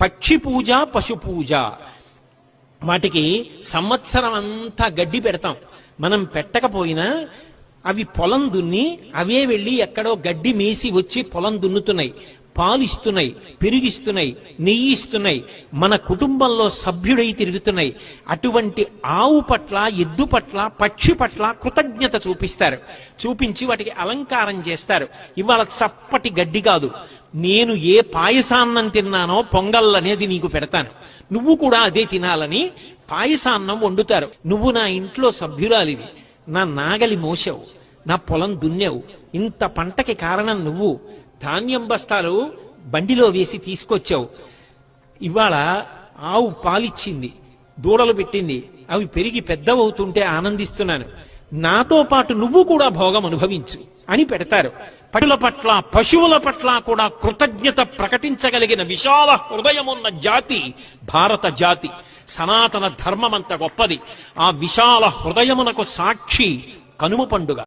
పక్షి పూజ పశు పూజ. వాటికి సంవత్సరం అంతా గడ్డి పెడతాం. మనం పెట్టకపోయినా అవి పొలం దున్ని అవే వెళ్ళి ఎక్కడో గడ్డి మేసి వచ్చి పొలం దున్నుతున్నాయి. పాలిస్తున్నాయి పెరిగిస్తున్నాయి నెయ్యి ఇస్తున్నాయి మన కుటుంబంలో సభ్యుడై తిరుగుతున్నాయి. అటువంటి ఆవు పట్ల ఎద్దు పట్ల పక్షి పట్ల కృతజ్ఞత చూపిస్తారు. చూపించి వాటికి అలంకారం చేస్తారు. ఇవాళ చప్పటి గడ్డి కాదు. నేను ఏ పాయసాన్నం తిన్నానో పొంగల్ అనేది నీకు పెడతాను. నువ్వు కూడా అదే తినాలని పాయసాన్నం వండుతారు. నువ్వు నా ఇంట్లో సభ్యురాలివి. నా నాగలి మోసావు నా పొలం దున్నావు. ఇంత పంటకి కారణం నువ్వు. ధాన్యం బస్తాలు బండిలో వేసి తీసుకొచ్చావు. ఇవాళ ఆవు పాలిచ్చింది. దూడలు పెట్టింది. అవి పెరిగి పెద్దవవుతుంటే ఆనందిస్తున్నాను. నాతో పాటు నువ్వు కూడా భోగం అనుభవించు అని పెడతారు. పటుల పట్ల పశువుల పట్ల కూడా కృతజ్ఞత ప్రకటించగలిగిన విశాల హృదయమున్న జాతి భారత జాతి. సనాతన ధర్మమంత గొప్పది. ఆ విశాల హృదయమునకు సాక్షి కనుమ పండుగ.